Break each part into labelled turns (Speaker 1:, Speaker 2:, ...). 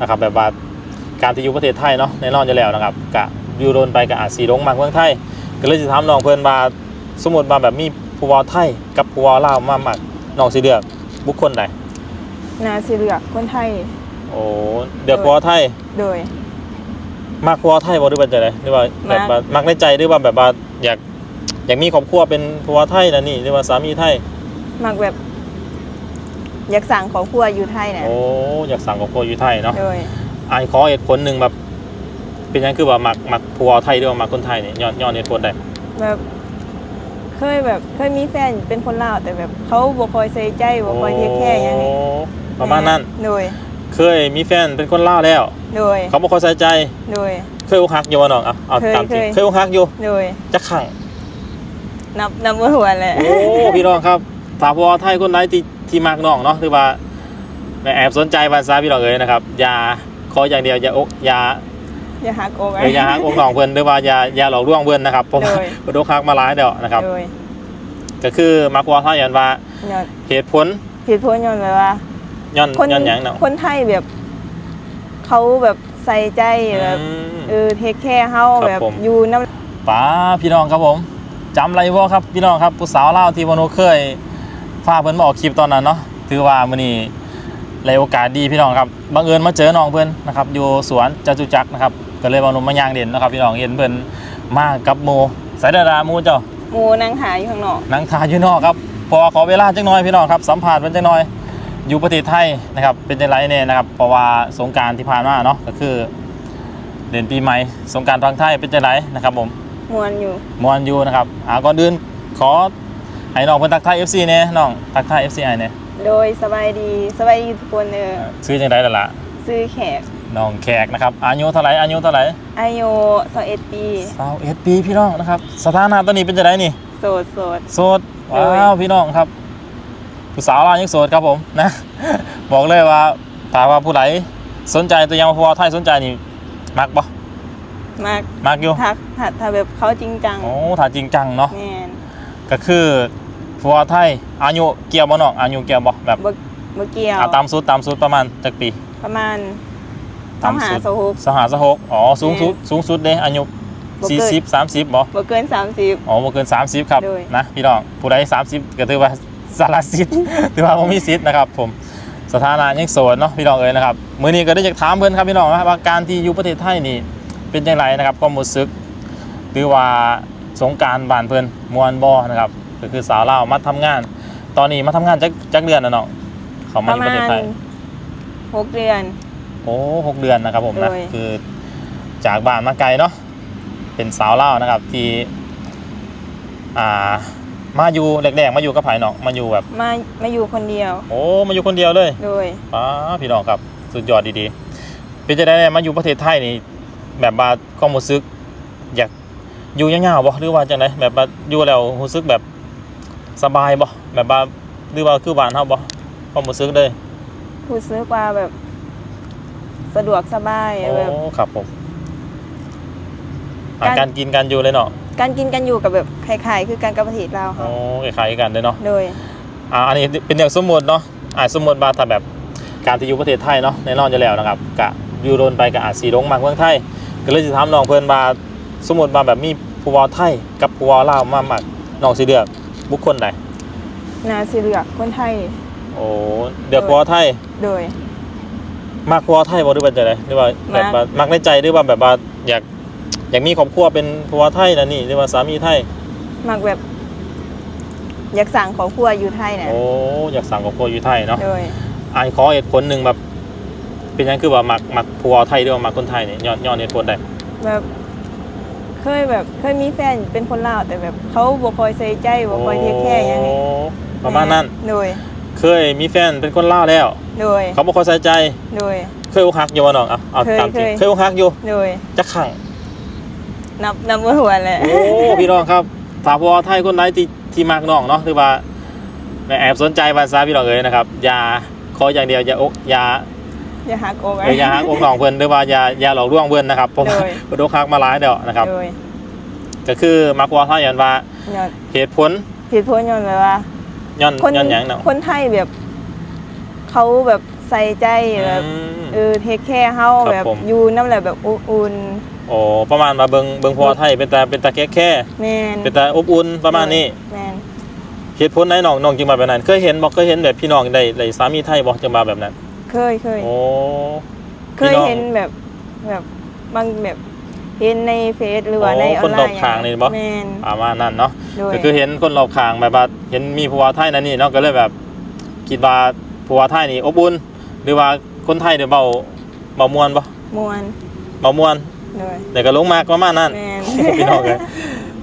Speaker 1: นะครับแบบว่าการที่อยู่ประเทศไทยเนาะแน่นอนอยู่แล้วนะครับกะอยู่โดนไปกะอาจสีลงมากเมืองไทย ก็เลยจะถามน้องเพิ่นว่าสมมติว่าแบบมีผู้เว้าไทยกับผู้เว้าลาวมามักน้องสิเลือกบุคคลใด
Speaker 2: นาสิเลือกคนไทย
Speaker 1: โอ้เลือกผู้เว้าไทย
Speaker 2: โดย
Speaker 1: มักผู้เว้าไทยบ่หรือว่าจังไดหรือว่าแบบว่ามักในใจหรือว่าแบบว่าอยากอยากมีครอบครัวเป็นผู้เว้าไทยนะนี่หรือว่าสามีไทย
Speaker 2: มักแบบ อยากสั่งของครัวอยู่ไทยนะ
Speaker 1: โอ้อยากสั่งครอบครัวอยู่ไทยเนาะ
Speaker 2: โดย
Speaker 1: อายขอเหตุผลหนึงแบบ เป็นหยังคือว่ามักมักผู้เว้าไทยหรือว่ามักคนไทยนี่ย้อนย้อนเหตุผลใด
Speaker 2: แบบเคยแบบเคยมีแฟนเป็นคนลาวแต่แบบเขาบ่คอยใส่ใจบ่คอยเทคแคร์หยัง
Speaker 1: โอ้
Speaker 2: นี่
Speaker 1: ประมาณนั้น
Speaker 2: โดย
Speaker 1: เคยมีแฟนเป็นคนลาวแล้ว
Speaker 2: โดย
Speaker 1: เขาบ่ค่อยใส่ใจ
Speaker 2: โดย
Speaker 1: เคยอกหักอยู่บ่น้องเอาเอา
Speaker 2: เคย
Speaker 1: ตามจริง
Speaker 2: เคย
Speaker 1: เคยอกหักอยู่
Speaker 2: โดย
Speaker 1: จักครั้ง
Speaker 2: นับนับบ่ถ้วนแหละ
Speaker 1: โอ้พี่น้องครับถ้าพอไทยคนไหนที่ ที่มักน้องเนาะหรือว่าแอบสนใจภาษาพี่น้องเอ๋ยนะครับอย่าขออย่างเดียวอย่าอกอย่า
Speaker 2: อย่าหักอก
Speaker 1: เอออย่าหักอกน้องเพิ่นหรือว่าอย่าอย่าหลอกลวงเพิ่นนะครับเพราะว่า
Speaker 2: โดย
Speaker 1: เพิ่นอกหักมาหลายเดียวนะครับ
Speaker 2: โดย
Speaker 1: ก็คือมักว่าไทยยันว่า
Speaker 2: ย้อน
Speaker 1: เหตุผล
Speaker 2: ผิดพ้นย้อนแบบว่า
Speaker 1: ย้อน
Speaker 2: คน
Speaker 1: ย้อนหยังเนาะ
Speaker 2: คนไทยแบบ เขาแบบใส่ใจแบบ
Speaker 1: อืม
Speaker 2: เออเทคแคร์เฮา
Speaker 1: ครับ
Speaker 2: แบบ
Speaker 1: ผม
Speaker 2: อยู่น้
Speaker 1: ป้าพี่น้องครับผมจำอะไรบ่ครับพี่น้องครับผู้สาวลาวที่วาโนเคย พาเพิ่นมาออกคลิปตอนนั้นเนาะถือว่ามื้อนี้เลยโอกาสดีพี่น้องครับบังเอิญมาเจอน้องเพิ่นนะครับอยู่สวนจตุจักรนะครับก็เลยมานมมาย่างเด่นนะครับพี่น้องเห็นเพิ่นมากับหมู่สายดาราหมู่เจ้าำ
Speaker 2: หมูนางหาอยู่ข้างนอก
Speaker 1: นั่งทานอยู่นอกครับพอขอเวลาจังน้อยพี่น้องครับสัมผัสเพิ่นจังน้อย อยู่ประเทศไทยนะครับเป็นจังไรเนี่ยนะครับเพราะว่าสงกรารที่ผ่านมาเนาะก็คือเดือนปีใหม่สงกรารทางไทยเป็นจังไรนะครับผม
Speaker 2: มวนอยู่
Speaker 1: มวนอยู่นะครับอ่าก่อนอื่นขอ ให้น้องเพิ่นทักทาย FC เนี่ยน้องทักทาย FC ไอเนี่ย
Speaker 2: โดยสบายดีสบายดีทุกคนเออ
Speaker 1: ชื่อจังไดล่ะล่ะ
Speaker 2: ซื้อแขก
Speaker 1: น้องแขกนะครับอายุเท่าไหร่อายุเท่าไหร่
Speaker 2: อายุ21ปี
Speaker 1: 21ปีพี่น้องนะครับสถานะตอนนี้เป็นจังไดนี่
Speaker 2: โสดโสด
Speaker 1: โสดว้าวพี่น้องครับผู้สาวลาวยังโสดครับผมนะ บอกเลยว่าถ้าว่าผู้ใดสนใจตัวอยังมาพัวไทยสนใจนี่มักบ่
Speaker 2: มาก
Speaker 1: มักอยู่
Speaker 2: ทักถ้าถ้าแบบเขาจริงจัง
Speaker 1: โอ้ถ้าจริงจังเนาะ
Speaker 2: แม่น
Speaker 1: ก็คือ พัวไทยอายุเกี่ยวบ่น้องอายุเกี่ยวบ่แบบ
Speaker 2: บ่บ่เกี่ยว
Speaker 1: เอาตามสุดตามสุดประมาณจักปี
Speaker 2: ประมาณ
Speaker 1: ตามสุด
Speaker 2: สหก
Speaker 1: สหสหกอ๋อสูงสุดสูงสุดเด้อายุ
Speaker 2: บ่เกิน
Speaker 1: 40 30บ่
Speaker 2: บ่เกิน30
Speaker 1: อ๋อบ่เกิน30ครับ
Speaker 2: โดย
Speaker 1: นะพี่น้องผู้ใด30ก็ถือว่าสารสิทธิ์ถือว่าบ่มีสิทธิ์นะครับ ผมสถานะยังโสดเนาะพี่น้องเอ้ยนะครับมื้อนี้ก็ได้อยากถามเพิ่นครับพี่น้องนะครับว่าการที่อยู่ประเทศไทยนี่เป็นจังไดนะครับความรู้สึกหรือว่าสงกรารบ้านเพิ่นม่วนบ่นะครับ ก็คือสาวลาวมาทำงาน ตอนนี้มาทำงานจักจักเดือนแล้วเนาะเขา
Speaker 2: ป
Speaker 1: มาอ
Speaker 2: ระ
Speaker 1: ยู่ป
Speaker 2: มา
Speaker 1: ระเทศ
Speaker 2: ณ
Speaker 1: ไทย
Speaker 2: 6เดือน
Speaker 1: โอ้หกเดือนนะครับผมนะ
Speaker 2: โดย
Speaker 1: คือจากบ้านมาไกลเนาะเป็นสาวเล่าวนะครับ ที่ อ่า มาอยู่แรกๆมาอยู่กับไผ่น้องมาอยู่แบบ
Speaker 2: มามาอยู่คนเดียว
Speaker 1: โอ้มาอยู่คนเดียวเลย
Speaker 2: โดย
Speaker 1: ป้าพี่น้องครับ สุดยอดดีๆเป็นจะได้มาอยู่ประเทศไทยนี่ แบบว่าความรู้สึก อยากอยู่ยาวๆบ่หรือว่าจังไดแบบว่าอยู่แล้วรู้สึกแบบ สบายบ่แบบว่าหรือว่าคือบ้านเฮาบ่ความรู้สึกเลย
Speaker 2: รู้สึกว่าแบบ สะดวกสบาย
Speaker 1: โอ้
Speaker 2: แบบ
Speaker 1: ครับผมอา
Speaker 2: การ
Speaker 1: การกินการอยู่เลยเนาะ
Speaker 2: การกินกันอยู่กับแบบคล้ายๆคือการกับประเทศลาว
Speaker 1: โอ้
Speaker 2: ค่ะ
Speaker 1: คล้ายๆกันเลยเนาะ
Speaker 2: โดย
Speaker 1: อ่าอันนี้เป็นอย่างสมมติเนาะอ่าสมมติว่าถ้าแบบการที่อยู่ประเทศไทยเนาะแน่นอนอยู่แล้วนะครับกะอยู่โดนไปกะอาจสีลงมากเมืองไทย ก็เลยจะถามน้องเพิ่นว่าสมมติว่าแบบมีผู้เว้าไทยกับผู้เว้าลาวมามักน้องสิเลือก บุคคลใด
Speaker 2: นาสิเลือกคนไทย
Speaker 1: โอ้เลือกผู้เว้าไทย
Speaker 2: โดย
Speaker 1: มักผู้เว้าไทยบ่หรือว่าจังไดหรือว่าแบบว่ามักในใจหรือว่าแบบว่าอยากอยากมีครอบครัวเป็นผู้เว้าไทยนะนี่หรือว่าสามีไทย
Speaker 2: มักแบบ อยากสั่งของครัวอยู่ไทยนะ
Speaker 1: โอ้อยากสั่งครอบครัวอยู่ไทยเนาะ
Speaker 2: โดย
Speaker 1: อายขอเหตุผลหนึ่งแบบ เป็นหยังคือว่ามักมักผัวไทยหรือว่ามักคนไทยเนี่ยย้อนย้อนเหตุผลได้
Speaker 2: แบบ เคยแบบเคยมีแฟนเป็นคนลาวแต่แบบเขาบ่คอยใส่ใจบ่คอยเทคแคร์หยังนี่
Speaker 1: โอ้ประมาณนั้น
Speaker 2: โดย
Speaker 1: เคยมีแฟนเป็นคนลาวแล้ว
Speaker 2: โดย
Speaker 1: เขาบ่ค่อยใส่ใจ
Speaker 2: โดย
Speaker 1: เคยอกหักอยู่บ่น้องเอาเอา
Speaker 2: เคย
Speaker 1: ตามจริง
Speaker 2: เคย
Speaker 1: เคยอกหักอยู่
Speaker 2: โดย
Speaker 1: จักครั้ง
Speaker 2: นับนับบ่ถ้วนแหละ
Speaker 1: โอ้พี่น้องครับถ้าผัวไทยคนไหนที่ที่มักน้องเนาะหรือว่าแอบสนใจภาษาพี่น้องเอ๋ยนะครับอย่าขออย่างเดียวอย่าอกอย่า
Speaker 2: อย่าหักอก
Speaker 1: เอ้ยอย่าหักอกน้องเพิ่นหรือว่าอย่าอย่าหลอกลวงเพิ่นนะครับเพราะว่า
Speaker 2: โดย
Speaker 1: เพิ่นอกหักมาหลายเดี๋ยวนะครับ
Speaker 2: โดย
Speaker 1: ก็คือมักผัวไทยยันว่า
Speaker 2: ย้อน
Speaker 1: เหตุผล
Speaker 2: ผิดพ้นย้อนแบบว่า
Speaker 1: ย้อน
Speaker 2: คน
Speaker 1: ย้อนหยังเนาะ
Speaker 2: คนไทยแบบ เขาแบบใส่ใส่ใจแบบ
Speaker 1: อืม
Speaker 2: เออเทคแคร์เฮา
Speaker 1: ครับ
Speaker 2: แบบ
Speaker 1: ผม
Speaker 2: อยู่น้ำแหละแบบอบอุ่น
Speaker 1: โอ้ประมาณมาเบิงเบิงพัวไทยเป็นตาเป็นตาแค่แค่
Speaker 2: แม่น
Speaker 1: เป็นตาอบอุ่นประมาณนี้
Speaker 2: แม่น
Speaker 1: เหตุผลไหนน้องน้องจึงมาแบบนั้น เคยเห็นบอกเคยเห็นแบบพี่น้องได้ได้สามีไทยบอกจึงมาแบบนั้น
Speaker 2: เคยเคย
Speaker 1: โอ้
Speaker 2: เคยเห็นแบบแบบบางแบบเห็นในเฟซหรือว่าในอ
Speaker 1: ค
Speaker 2: อนนไล
Speaker 1: รอบ
Speaker 2: น์
Speaker 1: ข้างนี่บ่
Speaker 2: แม่น
Speaker 1: ประมาณนั้นเนาะ
Speaker 2: โดย
Speaker 1: ก็คือเห็นคนรอบข้างแบบว่าเห็นมีผัวไทยนั่นนี่เนาะก็เลยแบบคิดว่าผัวไทยนี่อบอุ่นหรือว่าคนไทยเดี๋ยวเบาเบามวนบ่
Speaker 2: มวน
Speaker 1: เบามวน
Speaker 2: โดย
Speaker 1: เดี๋ยวก็ลงมากประมาณนั้น
Speaker 2: แม่น
Speaker 1: พี่น้องเลย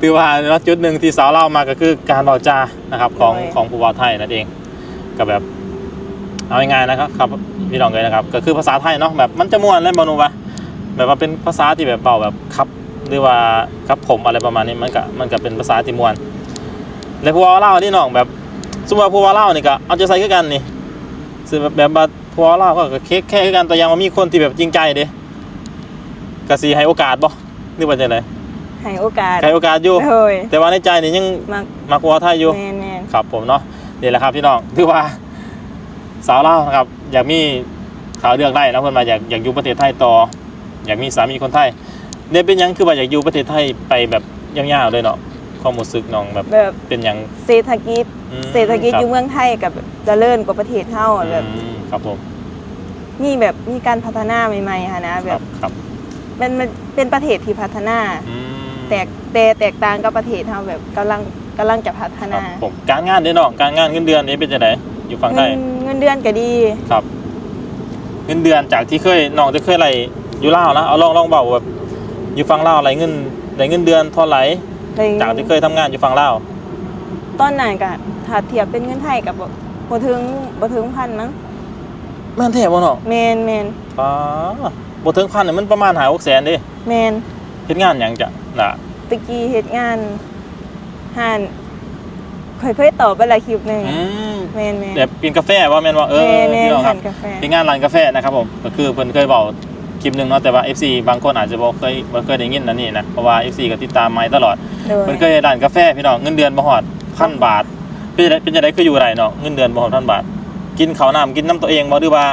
Speaker 1: คือว่าเนาะจุดหนึ่งที่สาวเล่ามาก็คือการเบาจานะครับของ
Speaker 2: โดย
Speaker 1: ของผู้ว่าไทยนั่นเองก็แบบ เอาง่ายๆนะครับครับพี่น้องเลยนะครับ ก็คือภาษาไทยเนาะแบบมันจะม่วนเล่นบอนูวะแบบว่าเป็นภาษาที่แบบเบาแบบครับหรือว่าครับผมอะไรประมาณนี้มันก็มันก็เป็นภาษาที่ม่วนแล้วผู้ว่าเล่าที่น้องแบบสมมติว่าผู้ว่าเล่านี่ก็เอาใจใส่คือกันนี่คือแบบแบบว่าผู้ว่าเล่าก็แค่แค่คือกันแต่ยังว่ามีคนที่แบบจริงใจเด้ก็สีให้โอกาสบ่หรือว่าจะไง
Speaker 2: ให้โอกาส
Speaker 1: ให้โอกาสอยู่
Speaker 2: โดย
Speaker 1: แต่ว่าในใจนี่ยัง
Speaker 2: มัก
Speaker 1: มักวัวไทยอยู่
Speaker 2: แม่นแม่น
Speaker 1: ครับผมเนาะนี่แหละครับพี่น้องถือว่า สาวเล่าวนะครับ อยากมีข่าวเลือกได้นะเพื่อนมาอยากอยากอยู่ประเทศไทยต่อ อยากมีสามีคนไทยเนี่ยเป็นหยังคือว่าอยากอยู่ประเทศไทยไปแบบยาวๆเลยเนาะความรู้สึกน้องแบบ
Speaker 2: แบบ
Speaker 1: เป็นหยัง
Speaker 2: เศรษฐกิจ
Speaker 1: อืม
Speaker 2: เศรษฐกิจ
Speaker 1: ครับ
Speaker 2: อยู่เมืองไทยกับเจริญกว่าประเทศเฮาแบบ
Speaker 1: อืมครับผม
Speaker 2: มีแบบมีการพัฒนาใหม่ๆค่ะนะ
Speaker 1: ค
Speaker 2: แบ
Speaker 1: รับบครับ
Speaker 2: มันมันเป็นประเทศที่พัฒนา
Speaker 1: อืม
Speaker 2: แตกแต่แตกต่างกับประเทศเฮาแบบกำลังกำลังจะพัฒ
Speaker 1: ครั
Speaker 2: นา
Speaker 1: บผมการงานเด้อน้องการงานเงินเดือนนี่เป็นจังได อยู่ฝั่งไท
Speaker 2: เงิ
Speaker 1: ย
Speaker 2: นเงินเดือนก็ดี
Speaker 1: ครับ เงินเดือนจากที่เคยน้องจะเคยอะไรอยู่ลาวนะเอาลองลองเบาแบบอยู่ฝั่งลาวอะไรเงินได้เงินเดือนเท่าไหร่
Speaker 2: เลย
Speaker 1: จากที่เคยทำงานอยู่ฝั่งลาว
Speaker 2: ตอนนั้นก็ถ้าเทียบเป็นเงินไทยกับบ่บ่ถึงบ่ถึงพันมั้ง
Speaker 1: แม่นแท้บ่เนาะ
Speaker 2: แมนแมน
Speaker 1: ป้าบ่ถึงพันนี่มันประมาณหา6แสนเด้
Speaker 2: แมน
Speaker 1: เฮ็ดงานหยังจ้ะน่ะ
Speaker 2: ตะกี้เฮ็ดงานห่าน เคยเคยตอบไปหลายคลิปหนึง
Speaker 1: อืม
Speaker 2: แมนแมน
Speaker 1: แบบกินกาแฟว่าแม่นว่าเออ
Speaker 2: แมนแมน
Speaker 1: พี่น้องค
Speaker 2: ห่า
Speaker 1: รับ
Speaker 2: นกาแฟ
Speaker 1: เป็นงานร้านกาแฟนะครับผมก็คือเพิ่นเคยบอกคลิปหนึงเนาะแต่ว่า FC บางคนอาจจะบ่เคยบ่เคยได้ยินนั่นนี่นะเพราะว่า FC ก็ติดตามมาตลอด
Speaker 2: โดย
Speaker 1: เพิ่นเคยร้านกาแฟพี่น้องเงินเดือนบ่ฮอดพันบาท เป็นจังไดเป็นจังไดคืออยู่ไรเนาะเงินเดือนบ่ฮอดพันบาท กินข้าวน้ำกินน้ำตัวเองบ่หรือว่า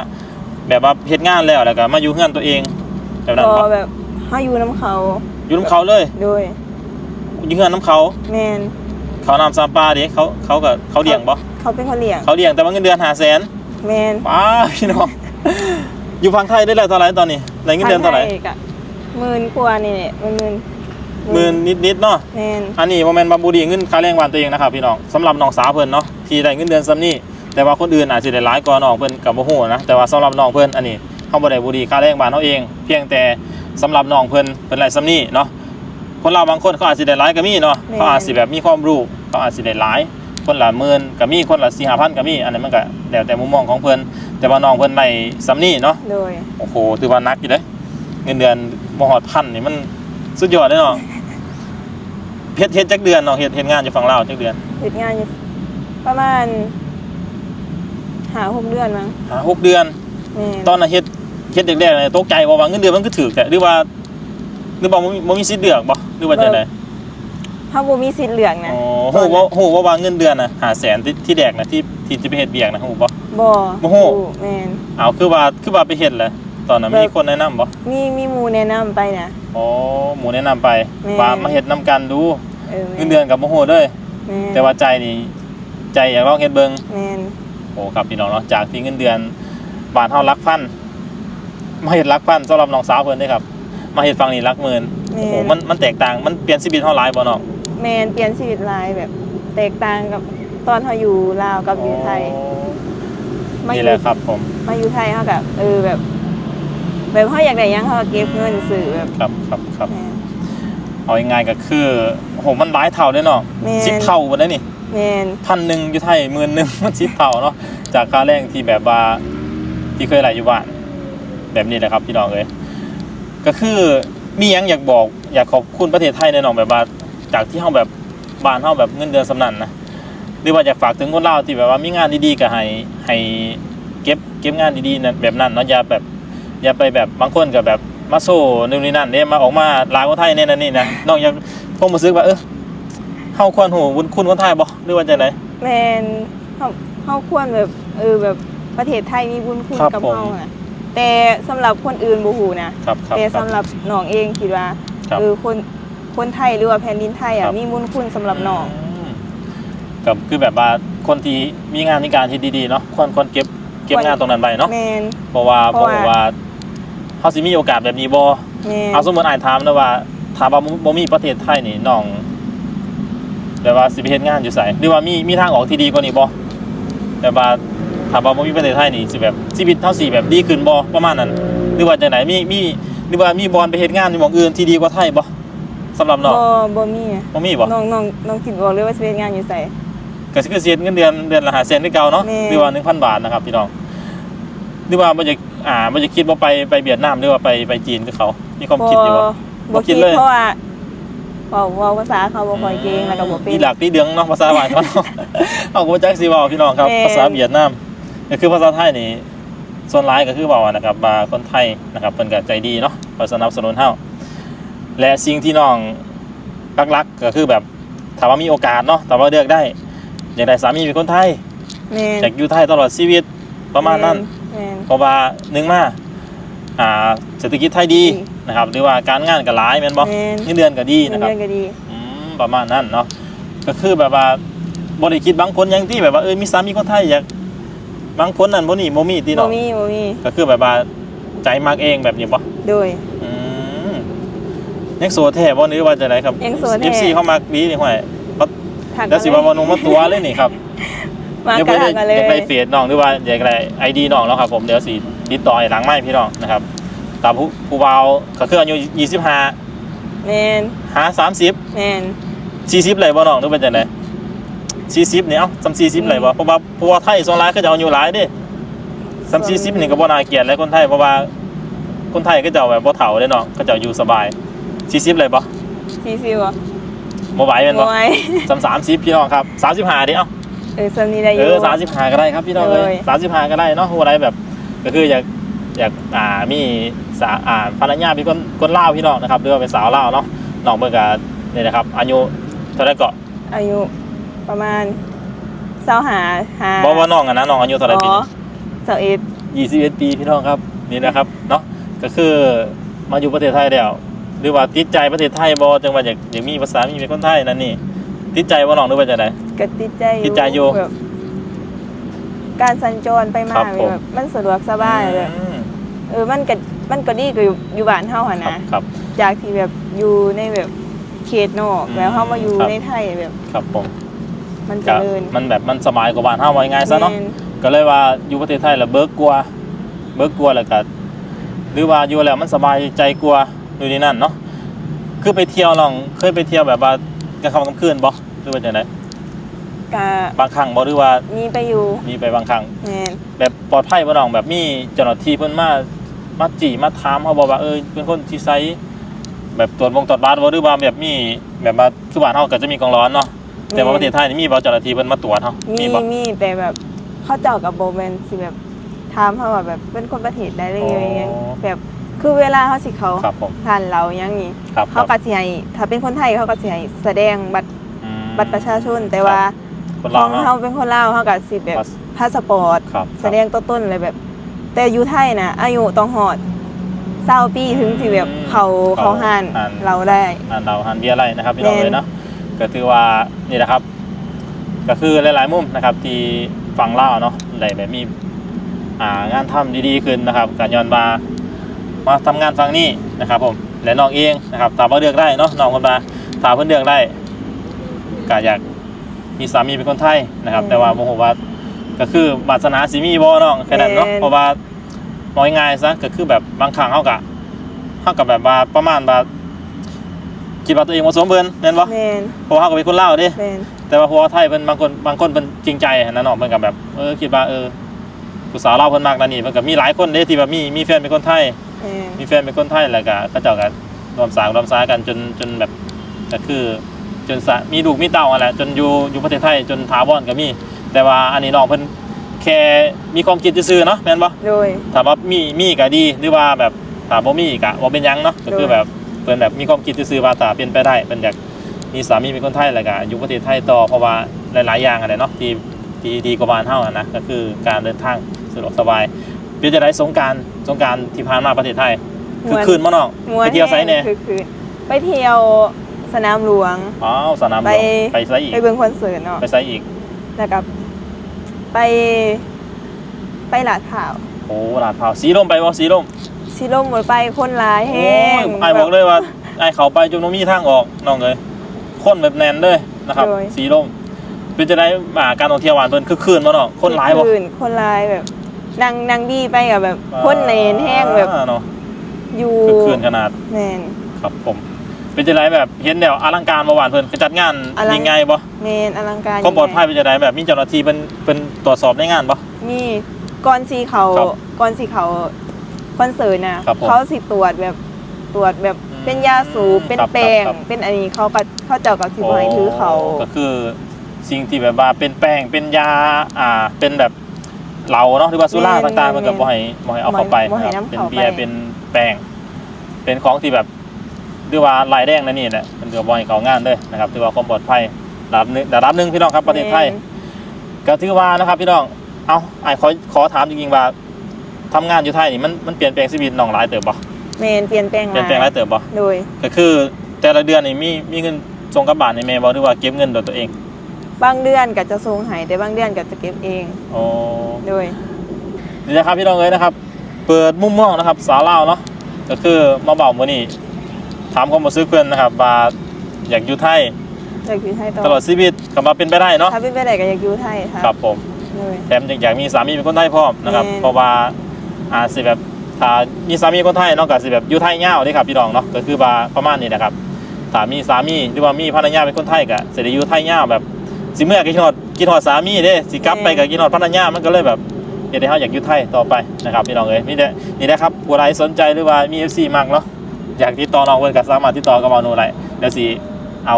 Speaker 1: แบบว่าเฮ็ดงานแล้วแล้วก็มาอยู่เฮือนตัวเองแบบนั้น
Speaker 2: พ
Speaker 1: บ่
Speaker 2: อแบบเฮาอยู่น้ำเขา
Speaker 1: อยู่นํเขาเลย
Speaker 2: โดย
Speaker 1: อยู่เฮือนนํเขา
Speaker 2: แมน
Speaker 1: เขาน้ำซาปลาดิเขาเขาก็เขาเลี้ยงบ่
Speaker 2: เขาเป็นเขาเลี้ยง
Speaker 1: เขาเลี้ยงแต่ว่าเงินเดือนหาแสน
Speaker 2: แมน
Speaker 1: ป้าพี่น้องอยู่ฝั่งไทยได้แล้วเท่าไหร่ตอนนี้ได้เงินเดือนเท่าไหร่
Speaker 2: พันทยก็หมื่นกว่านี่แหละหมื่นหมื่น
Speaker 1: หมื่นนิดๆเนาะ
Speaker 2: แมน
Speaker 1: อันนี้โมเมนต์บาบูดีเงินค่าแรงวันตัวเองนะครับพี่น้องสำหรับน้องสาวเพิ่นเนาะที่ได้เงินเดือนซ้ำนี่แต่ว่าคนอื่นอาจจะได้หลายกว่าน้องเพิ่นกับบ่ฮู้นะแต่ว่าสำหรับน้องเพิ่นอันนี้เฮาบ่ได้บูดีค่าแรงบ้านเฮาเอง เพียงแต่สำหรับน้องเพิ่นเพิ่นได้ซ้ำนี่เนาะ คนเราบางคนเขาอาจสิได้หลายก็มีเนาะเขาอาจสิแบบมีความรู้เขาอาจสิได้หลาย คนละหมื่นก็มีคนละ4 5 0 0ก็มีอันนี้มันก็แล้วแต่มุมมองของเพิ่นแต่ว่าน้องเพิ่นได้ซ้ำนี่เนาะ
Speaker 2: โดย
Speaker 1: โอ้โหถือว่านักอยู่เด้เงินเดือนบ่ฮอดพันนี่มันสุดยอดเลยเนาะเฮ็ดเฮ็ดจักเดือนเนาะเฮ็ดเฮ็ดงานอยู่ฝั่งลาวจักเดือน
Speaker 2: เฮ็ดงานอยู่ประมาณหาหกเดือนมั้ง
Speaker 1: หาหกเดือน
Speaker 2: แม่น
Speaker 1: ตอนน่ะเฮ็ดเฮ็ดแรกๆเนี่ยตกใจว่าว่าเงินเดือนมันคือถูกแต่หรือว่า หรือว่าบ่มีบ่มีสิทธิ์เลือกบ่หรือว่าจังได๋
Speaker 2: เฮาบ่มีสิทธิ์เลือกนะ
Speaker 1: อ๋อฮู้บ่ฮู้ว่าว่าเงินเดือนน่ะ500,000ที่ที่แรกน่ะที่ที่จะไปเฮ็ดเบียกนะฮู้บ่
Speaker 2: บ่
Speaker 1: บ่ฮู้
Speaker 2: แม่น
Speaker 1: เอาคือว่าคือว่าไปเฮ็ดแหละตอนนั้นมีคนแนะนำบ่
Speaker 2: มีมีหมู่แนะนำไปนะ
Speaker 1: อ๋อหมู่แนะนำไป
Speaker 2: แม่
Speaker 1: ว่ามาเฮ็ดนํกันดู
Speaker 2: เออแม่
Speaker 1: เงินเดือนก็บ่ฮู้เด้อ
Speaker 2: แม่น
Speaker 1: แต่ว่าใจนี่ใจอยากลองเฮ็ดเบิ่ง
Speaker 2: แม่น
Speaker 1: โอ้ครับพี่น้องเนาะจากที่เงินเดือนบาทเท่าหลักพันมาเห็ดหลักพันสำหรับน้องสาวเพิ่นได้ครับ มาเห็ดฟังนี่หลักหมื่นโอ้โหมันมันแตกต่างมันเปลี่ยนชีวิตเท่าหลายบ่น้อง
Speaker 2: แม่นเปลี่ยนชีวิตหลายแบบ แตกต่างกับตอนเฮาอยู่ลาวกับอยู่ไทย
Speaker 1: โอ้
Speaker 2: มาอ
Speaker 1: นี่
Speaker 2: ยู่
Speaker 1: แหละครับผม
Speaker 2: มาอยู่ไทยเฮากับเออแบบ แบบเฮาอยากได้หยังเฮาก็เก็บเงินซื้อแบบ
Speaker 1: ครับครับครับ
Speaker 2: แม่น
Speaker 1: เอาง่ายๆก็คือโอ้โหมันหลายเท่าเด้อเนาะ
Speaker 2: แม่น
Speaker 1: สิบเท่าบ่ได้นี่
Speaker 2: แม่น
Speaker 1: พันหนึ่งอยู่ไทยหมื่นหนึ่ง มันสิบเท่าเนาะจากค่าแรงที่แบบว่าที่เคยไหลอยู่บ้านแบบนี้แหละครับพี่น้องเอ้ย ก็คือมีหยังอยากบอก อยากขอบคุณประเทศไทยในน้องแบบว่าจากที่เฮาแบบบ้านเฮาแบบเงินเดือนสำนันนะหรือว่าอยากฝากถึงคนลาวที่แบบว่ามีงานดีๆก็ให้ให้เก็บเก็บงานดีๆนะแบบนั้นเนาะอย่าแบบอย่าไปแบบบางคนก็แบบมาโซ่นู่นนี่นั่นเนี่ยมาออกมาลายคนไทยเนี่ยนั่นนี่นะน้องอยากคงมาซื้อว่าเออเฮาควรหูบุญคุณคนไทยบ่หรือว่าจังได
Speaker 2: แม่นเฮาเฮาควรแบบเออแบบประเทศไทยมีบุญคุณ
Speaker 1: ครับ
Speaker 2: กับ
Speaker 1: ผม
Speaker 2: เฮาน่ะ แต่สำหรับคนอื่นบ่ฮู้นะครับ
Speaker 1: ครับ
Speaker 2: แต่
Speaker 1: ครั
Speaker 2: สำหรับน้องเองคิดว่า
Speaker 1: ครับ
Speaker 2: เออคนคนไทยหรือว่าแผ่นดินไทย
Speaker 1: ค
Speaker 2: อะ
Speaker 1: รับ
Speaker 2: มีบุญคุณสำหรับน้อง
Speaker 1: มกับคือแบบว่าคนที่มีงานมีการที่ดีๆเนาะควรควรเก็บเก็บ
Speaker 2: ควร
Speaker 1: งานตรงนั้นไปเนาะ
Speaker 2: แม่น
Speaker 1: เพราะว่า
Speaker 2: เพ
Speaker 1: เพ
Speaker 2: ราะ
Speaker 1: ราะ
Speaker 2: ว่า
Speaker 1: ว่าเขาสิมีโอกาสแบบนี้บ่
Speaker 2: แม่น
Speaker 1: เอาสมมติอ่านถามนะว่าถามว่าบ่บ่มีประเทศไทยนี่น้องแบบว่าสิไปเฮ็ดงานอยู่ไสหรือว่ามีมีทางออกที่ดีกว่านี้บ่แบบว่า ถามว่าบ่มีประเทศไทยนี่สิแบบชีวิตเฮาสิแบบดีขึ้นบ่ประมาณนั้นหรือว่าจังไดมีมีหรือว่ามีบอลไปเฮ็ดงานอยู่หม่องอื่นที่ดีกว่าไทยบ่สำหรับน้อง
Speaker 2: บ่บ่มีอะ
Speaker 1: บ่มีบ่
Speaker 2: น้องน้องน้องคิดบอกเลยว่าสิเป็นงานอยู่ไส
Speaker 1: ก็คือเสียเงินเดือนเดือนละ5แสนคือเก่าเนาะ
Speaker 2: แม่
Speaker 1: หรือว่า1,000 บาทนะครับพี่น้องหรือว่าบ่จะอ่าบ่จะคิดว่าไปไปเวียดนามหรือว่าไปไปจีนกับเขา มีความคิดอยู่บ่บ่
Speaker 2: บ่
Speaker 1: คิ
Speaker 2: คิ
Speaker 1: ด
Speaker 2: ด
Speaker 1: เลย
Speaker 2: เพราะว่าเว้าเว้าภาษาเขาบ่ค่อยเก่งแล้วก็บ่เป็น
Speaker 1: อีหลักที่เดืองเนาะภาษาบ้านเขาเนาะเอาก็บ่จักสิเว้าพี่น้องครับ
Speaker 2: แม่น
Speaker 1: ภาษาเวียดนาม ก็คือภาษาไทยนี่ส่วนหลายก็คือเว้านะครับว่าคนไทยนะครับเพิ่นก็ใจดีเนาะคอยสนับสนุนเฮาและสิ่งที่น้องรักๆก็คือแบบถ้าว่ามีโอกาสเนาะถ้าว่าเลือกได้ อยากได้สามีเป็นคนไทย
Speaker 2: แม่น
Speaker 1: อยากอยู่ไทยตลอดชีวิตประมาณนั้น
Speaker 2: แม่น
Speaker 1: เพราะว่าหนึ่งมาอ่าเศรษฐกิจไทยดี
Speaker 2: ดี
Speaker 1: นะครับ หรือว่าการงานก็หลายแม่นบ่
Speaker 2: แม่น
Speaker 1: เงินเดือนก็ดี
Speaker 2: เงิ
Speaker 1: นะ
Speaker 2: น
Speaker 1: ครับ
Speaker 2: เดือนก็ดี
Speaker 1: อืมประมาณนั้นเนาะก็คือแบบว่าบริคิดบางคนอยังที่แบบว่าเออมีสามีคนไทยอยาก บางคนนั่นบ่นี่บ่มีที่
Speaker 2: บ่
Speaker 1: เนาะ
Speaker 2: มีบ่มี
Speaker 1: ก็คือแบบว่าใจมักเองแบบนี้บ่
Speaker 2: โดย
Speaker 1: อืมยังโสดแท้บ่หรือว่าจะไหนครับ
Speaker 2: ยังโสดแท้
Speaker 1: FC เข้ามักดีนี่ห้อย
Speaker 2: ถัก
Speaker 1: แล้วสิว่าบ่นงมาตัวเลยนี่ครับ
Speaker 2: มา
Speaker 1: เดี๋ยว
Speaker 2: ก
Speaker 1: เพิ่
Speaker 2: ระ
Speaker 1: น
Speaker 2: ถักกันเลย
Speaker 1: อยากได้เฟซน้องหรือว่าอยากได้ ID น้องแล้วครับผมเดี๋ยวสิติดต่อให้หลังไม้พี่น้องนะครับตามผู้ผู้เบาก็คืออายุ25
Speaker 2: แม่น
Speaker 1: หา30
Speaker 2: แม่น
Speaker 1: สี่สิบเลยบ่น้องหรือเป็นจังได สี่สิบเนี่ยเอ้าซ้ำสี่สิบเลยบ่เพราะว่าเพราะว่าไทยส่วนหลายก็จะเอาอยู่หลายเด้ซ้ำสี่สิบนี่ก็บ่น่าเกลียดเลยคนไทยเพราะว่าคนไทยก็จะเอาแบบบ่เฒ่าเด้เนาะก็จะอยู่สบายสี่สิบเลยบ่
Speaker 2: ซีซิวอะ
Speaker 1: บ่ไหวแม่นบ่
Speaker 2: ไหว
Speaker 1: ซ้ำสามสิบพี่น้องครับสามสิบห้าดิเอ้า
Speaker 2: เออซันนี้ได้อ
Speaker 1: เอยู่อสามสิบห้าก็ได้ครับพี่น้องเล
Speaker 2: เลยย
Speaker 1: สามสิบห้าก็ได้เนาะผู้ใดแบบ ก็คืออยากอยากอ่ามีสาอ่าภรรยาเป็นคนคนลาวพี่น้องนะครับหรือว่าเป็นสาวลาวเนาะน้องเบิ่งก็นี่นะครับอายุเท่าไหร่ก็
Speaker 2: อายุ ประมาณเศร้าหาหา
Speaker 1: บ่ว่าน้องอะนะน้องอายุเท่าไหร่ปีนี้
Speaker 2: เสาเอ็ด
Speaker 1: 21ปีพี่น้องครับนี่นะครับเนาะก็คือมาอยู่ประเทศไทยแล้วหรือว่าติดใจประเทศไทยบ่จังว่าอยากอยากมีภาษามีเป็นคนไทยนั่นนี่ติดใจบ่น้องหรือว่าจังได
Speaker 2: ก็ติดใจอยู่
Speaker 1: ติดใจอยู่
Speaker 2: แบบการสัญจรไปมา
Speaker 1: ครับผม
Speaker 2: แบบมันสะดวกสบายแบบ
Speaker 1: อืม
Speaker 2: เออมันก็มันก็ดีกว่าอยู่อยู่บ้านเฮาหั่น
Speaker 1: ครับ
Speaker 2: นะครับจากที่แบบอยู่ในแบบเขตนอก
Speaker 1: อืม
Speaker 2: แล้วเฮามาอยู่
Speaker 1: ครับ
Speaker 2: ในไทยแบบ
Speaker 1: ครับผม
Speaker 2: มันเจ
Speaker 1: ก็
Speaker 2: ริญ
Speaker 1: มันแบบมันสบายกว่าบ้านเฮาว่าง่ายๆซะเนาะ
Speaker 2: แม่
Speaker 1: ก็เลยว่าอยู่ประเทศไทยแล้วเบิกกลัวาเบิกกลัวาแล้วก็หรือว่าอยู่แล้วมันสบายใจกลัวาอยู่ในนั่นเนาะคือไปเที่ยวน้องเคยไปเที่ยวแบบว่ากลางค่ำกลางคืนบ่หรือว่าจังได
Speaker 2: ก็
Speaker 1: บางครั้งบ่หรือว่า
Speaker 2: มีไปอยู่
Speaker 1: มีไปบางครั้ง
Speaker 2: แม่น
Speaker 1: แบบปลอดภัยบ่น้องแบบมีเจ้าหน้าที่เพิ่นมามาจี้มาถามเขาบอกว่าเออเป็นคนที่ไซแบบตรวจวงตรวจบัตรบ่หรือว่าแบบมีแบบว่าคือบ้านเฮาก็จะมีกองร้อนเนาะ แต่ว่าประเทศไทยนี่มีบ่เจ้าหน้าที่เพิ่นมาตรวจเฮา
Speaker 2: มี
Speaker 1: มีบ่
Speaker 2: มีแต่แบบเขาเจ้ากับโบแมนสิแบบถามเขาว่าแบบเป็นคนประเทศใดเลยยังไงแบบคือเวลาเขาสิเขา
Speaker 1: ครับผม
Speaker 2: ผ่านเรายังนี้
Speaker 1: ครับค
Speaker 2: เขา
Speaker 1: รับ
Speaker 2: ก็สิให้ถ้าเป็นคนไทยเขาก็สิให้แสดงบัตร
Speaker 1: อืม
Speaker 2: บัตรประชาชน แต่ว่า
Speaker 1: คน
Speaker 2: ข
Speaker 1: ลา
Speaker 2: อ
Speaker 1: ว
Speaker 2: ง
Speaker 1: เนาะ
Speaker 2: เขาเป็นคนลาวเขาก็สิแบบ
Speaker 1: พาส
Speaker 2: พาสปอร์ต
Speaker 1: ครับ
Speaker 2: แสดงตัวต้นเลยแบบ แต่อยู่ไทยนะอายุต้องหอดเศร้าปีถึงสิแบบเขาเขาห่านเราได้
Speaker 1: อ่านเราหันเบียร์อะไรนะครับพี่น้อง
Speaker 2: แม่น
Speaker 1: เลยเนาะ ก็ถือว่านี่แหละครับ ก็คือหลาย ๆ มุมนะครับ ที่ฟังเล่าวเนาะได้แบบมีอ่างานทำดีๆขึ้นนะครับการย้อนมามาทำงานฟังนี่นะครับผมและน้องเองนะครับตามว่าเลือกได้เนาะน้องคนมาตามเพื่อนเลือกได้ก็อยากมีสามีเป็นคนไทยนะครับ แต่ว่าโมโหว่าก็คือบาสนาสีมีบ่น้องแค่นั้นเนาะเพราะว่าน้อยง่ายซะก็คือแบบบางครั้งเขากะเขากับแบบว่าประมาณว่า คิดว่าตัวเองเหมาะสมเพิ่นแม่นบ่
Speaker 2: แมน
Speaker 1: เพราะว่าเขาก็เป็นคนลาวเด้
Speaker 2: แมน
Speaker 1: แต่ว่าพอไทยเพิ่นบางคนบางคนเพิ่นจริงใจอะนะเนาะเพิ่นก็แบบเออคิดว่าเออผู้สาวลาวเพิ่นมากนั่นนี่เพิ่นก็มีหลายคนเด้ที่แบบมีมีแฟนเป็นคนไทย
Speaker 2: แมน
Speaker 1: มีแฟนเป็นคนไทยแล้วก็เขาเจ้าก็รวมสร้างรวมสากันจนจนแบบก็คือจนสะมีลูกมีเต้าอะแหละจนอยู่อยู่ประเทศไทยจนถาวรก็มี แต่ว่าอันนี้น้องเพิ่นแค่มีความคิดซื่อๆเนาะแม่นบ่
Speaker 2: โดย
Speaker 1: ถามว่ามีมีก็ดีหรือว่าแบบถามบ่มีก็บ่เป็นหยังเนาะก็คือแบบ เพิ่นแบบมีความคิดซื่อๆว่าถ้าเป็นไปได้เพิ่นอยากมีสามีเป็นคนไทยแล้วก็อยู่ประเทศไทยต่อเพราะว่าหลายๆอย่างอะไรเนาะที่ที่ดีกว่าบ้านเฮาอะนะก็คือการเดินทางสะดวกสบายเป็นจะได้สงกรารสงกรารที่ผ่านมาประเทศไทย คือ
Speaker 2: ม่วน
Speaker 1: คืนมาเนาะ
Speaker 2: ม่ว
Speaker 1: ไป
Speaker 2: น
Speaker 1: เที่ยวไซเนี่ย
Speaker 2: แห้งคือคืนไปเที่ยวสนามหลวง
Speaker 1: อ๋อสนามหล
Speaker 2: ไป
Speaker 1: วงไปไซอีก
Speaker 2: ไปเบิ่งคอนเสิร์ตเนาะ
Speaker 1: ไปไซอีก
Speaker 2: แล้วก็ไปไปหลาดพร้าว
Speaker 1: โอ้ลาดพร้าวสีลมไปบ่สีลม
Speaker 2: สิลมหมดไปคนหลาย
Speaker 1: โอ้
Speaker 2: แห้ง
Speaker 1: ยไอ้ายบอกเลยว่าไอ้ายเขาไปจนบ่มีทางออกน้องเอ้ยคนแบบแน่นเลยนะครับ
Speaker 2: โดย
Speaker 1: สีลมเป็นจะได้อ่าการท่องเที่ยวหวานเพิ่นคือคืนมาเนาะคนหลายบ่
Speaker 2: คืนคนหลายแบบนางนางดีไปกับแบบคนเนนแห้งแบบ
Speaker 1: อ่าเนาะ
Speaker 2: อยู่
Speaker 1: คือคืนขนาด
Speaker 2: แมน
Speaker 1: ครับผม เป็นจะได้แบบเห็นเดี๋ยวอลังการมาหวานเพิ่นไปจัดงาน
Speaker 2: อลัง
Speaker 1: ยังไงบ่
Speaker 2: แมนอลังการ
Speaker 1: ความปลอดภัยเป็นจะได้แบบมีเจ้าหน้าที่เป็นเป็นตรวจสอบในงานบ่
Speaker 2: มีก่อนสีเขา
Speaker 1: ครับ
Speaker 2: ก่อนสีเขา คอนเสิร์ตนะครับ
Speaker 1: ผม
Speaker 2: เขาสิตรวจแบบตรวจแบบ
Speaker 1: อืม
Speaker 2: เป็นยาสูบเป็น
Speaker 1: ครับ
Speaker 2: แป้ง
Speaker 1: ครับ
Speaker 2: เป็นอันนี้เขาก็เขาเจ้ากับสิบให้ถือเขา
Speaker 1: ก็คือสิ่งที่แบบว่าเป็นแป้งเป็นยาอ่าเป็นแบบเหล้าเนาะหรือว่าสุรา
Speaker 2: แม่น
Speaker 1: ต่างๆ มันก็
Speaker 2: แม่น
Speaker 1: บ่ให้บ่ให้เอาเข้าไป
Speaker 2: บ่ให้
Speaker 1: นะครับ
Speaker 2: นำ
Speaker 1: เป็น
Speaker 2: เข้าไป
Speaker 1: เบียร์เป็นแป้งเป็นของที่แบบเรียกว่าลายแดงนั่นนี่แหละมันก็บ่ให้เข้างานเด้อนะครับถือว่าความปลอดภัยระดับหนึงระดับหนึงพี่น้องครับประเทศไทย ก็ถือว่านะครับพี่น้อง เอาไอ้ขอขอถามจริงๆว่า ทำงานอยู่ไทยนี่มันมันเปลี่ยนแปลงชีวิตน้องหลายเติบบ่
Speaker 2: แมนเปลี่ยนแปลง
Speaker 1: เปลี่ยนแปลงหลายเติบบ่
Speaker 2: โดย
Speaker 1: ก็คือแต่ละเดือนนี่มีมีเงินส่งกลับบ้านในแม่บ่หรือว่าเก็บเงินโดยตัวเอง
Speaker 2: บางเดือนก็จะส่งให้แต่บางเดือนก็จะเก็บเอง
Speaker 1: โอ้
Speaker 2: โดย
Speaker 1: นี่นะครับพี่น้องเอ้ยนะครับ เปิดมุมมองนะครับ สาวเล่าวเนาะก็คือมาเบามื้อนี้ถามความรู้สึกเพิ่นนะครับว่าอยากอยู่ไทย
Speaker 2: อยากอยู่ไทยต่อ
Speaker 1: ตลอดชีวิตก็มาเป็นไปได้เนาะ
Speaker 2: ถ้าเป็นไปได้ก็อยากอยู่ไทยค่ะ
Speaker 1: ครับผม
Speaker 2: โดย
Speaker 1: แถมอยากมีสามีเป็นคนไทยพร้อมนะครับ
Speaker 2: แม่น
Speaker 1: เพราะว่า อาจสิแบบถ้ามีสามีคนไทยเนาะก็สิแบบอยู่ไทยยาวเด้ครับพี่น้องเนาะก็คือว่าประมาณนี้นะครับถ้ามีสามีหรือว่ามีภรรยาเป็นคนไทยก็สิได้อยู่ไทยยาวแบบสิเมื่อกินฮอดกินฮอดสามีเด้สิกลับไปก็กินฮอดภรรยามันก็เลยแบบเฮ็ดให้เฮาอยากอยู่ไทยต่อไปนะครับพี่น้องเอ้ยนี่แหละนี่นะครับผู้ใดสนใจหรือว่ามี FC มักเนาะอยากติดต่อน้องเพิ่นก็สามารถติดต่อกับเราโน่ได้เดี๋ยวสิเอา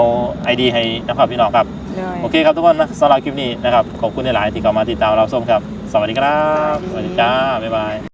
Speaker 1: ID ให้นะครับพี่น้องครับ
Speaker 2: โดย
Speaker 1: โอเคครับทุกคนนะสำหรับคลิปนี้นะครับขอบคุณหลายๆที่เข้ามาติดตามเราส้มครับ สวัสดีครับ
Speaker 2: ส
Speaker 1: ส
Speaker 2: วั
Speaker 1: วั
Speaker 2: ส
Speaker 1: ส
Speaker 2: ดี
Speaker 1: ดีจ้าบ๊ายบาย